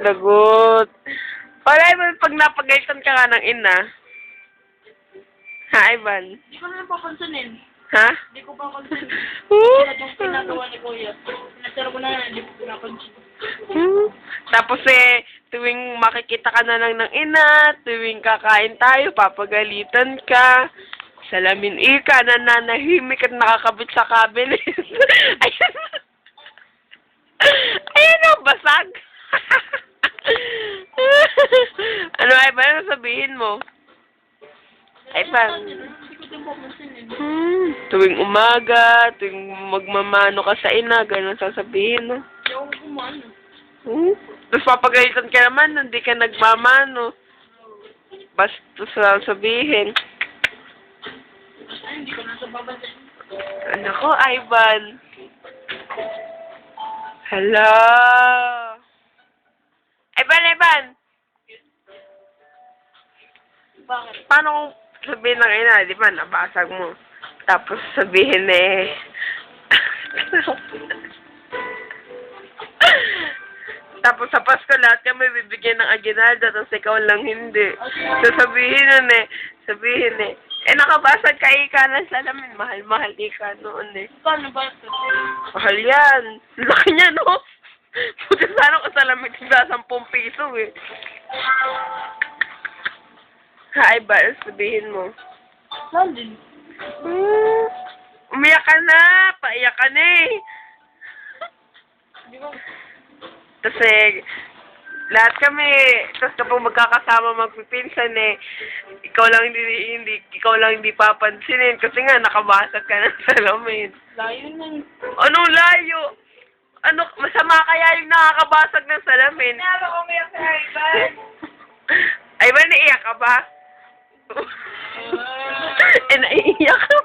Lagot. Wala, Ivan, pag napagalitan ka nga ng ina. Ha, Ivan? Hindi ko na napapansinin. Ha? Hindi ko papansinin. Yung ginagawa ni Kuya. Pinatira ko na, hindi ko pinapansin. Hmm. Tapos eh, tuwing makikita ka na lang ng ina, tuwing kakain tayo, papagalitan ka. Salamin ika, nananahimik at nakakabit sa cabinet. Ayan. Ayan ang basag. ano ay ba ano sabihin mo? Ay, pa- Hindi ko din papansinin. Hmm, tuwing umaga, tuwing magmamano ka sa ina, ganun sasabihin, no? Hindi. Hmm? Tapos papagalitan ka naman, hindi ka nagmamano. Basta sa sabihin. Ay, hindi ko na sa papansin. Ano ko, Ivan? Hello? Ivan, Ivan! Bakit? Paano kung sabihin ng ina, di ba, nabasag mo. Tapos sabihin eh, Tapos sa Pasko lahat kami bibigyan ng aginaldo, tapos ikaw lang hindi. So sabihin nun eh, sabihin eh, eh nakabasag ka ika ng salamin, mahal-mahal ika noon eh. Paano ba ito? Mahal yan. Laki niya, no? Buti sana ko salamin sa 10 piso eh. Hi, ba? Sabihin mo. Saan din? Hmm, umiyak ka na. Paiyak ka na eh. Hindi ko... Kasi, lahat kami, tapos kapag magkakasama magpipinsan eh, ikaw lang hindi, hindi, ikaw lang hindi papansinin kasi nga nakabasag ka ng salamin. Layo na. Anong layo? Ano, masama kaya yung nakakabasag ng salamin? Kaya ako umiyak sa Ivan. Ba, naiyak ka ba? Eh, naiiyak ka.